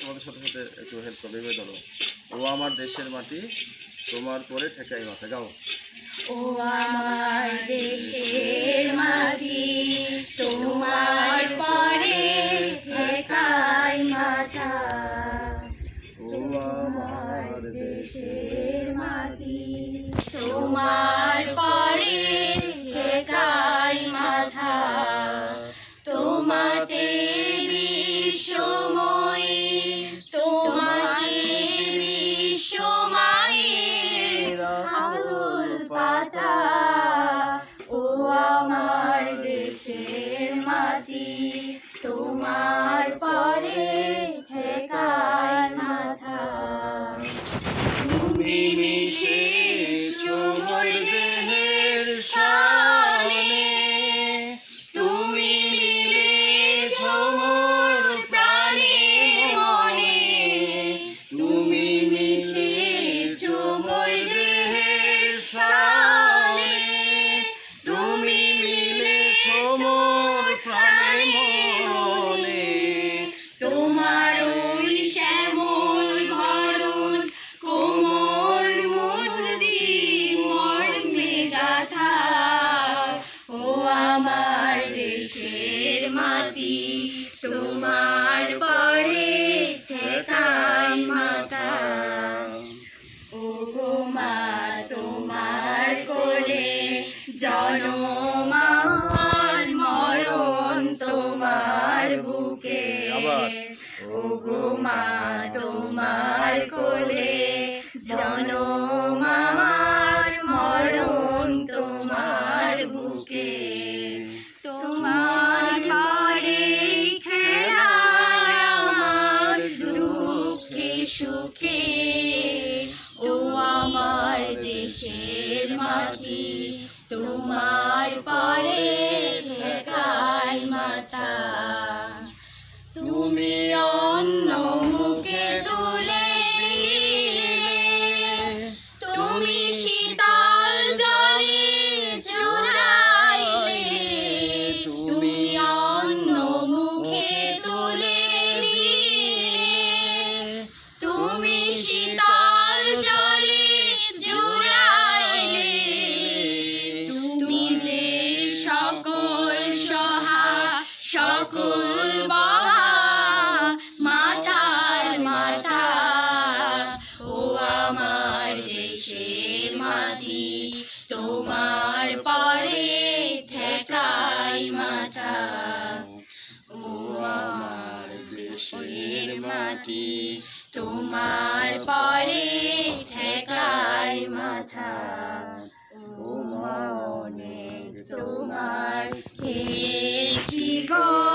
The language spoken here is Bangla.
তোমাদের সাথে সাথে একটু হেল্প করবে এভাবে ধরো ও আমার দেশের মাটি তোমার পরে ঠেকাই মাথা গাও। ও আমার দেশের মাটি তোমার পরে ঠেকাই মাথা। ও আমার দেশের তুমি দেশের মাটি তোমার পরে ঠেকাই মাথা ও মা তোমার কোলে জনম মরণ তোমার বুকে। ও মা তোমার কোলে সুখে ও আমার দেশের মাটি, তোমার পরে ঠেকাই মাতা তুমি অন্য মুখে তুলে তুমি শীতল মাটি তোমার পরে মাথা। ও আমার দেশের মাটি, তোমার পরে ঠেকাই মাথা। ও মনে তোমার খেয়েছি গো।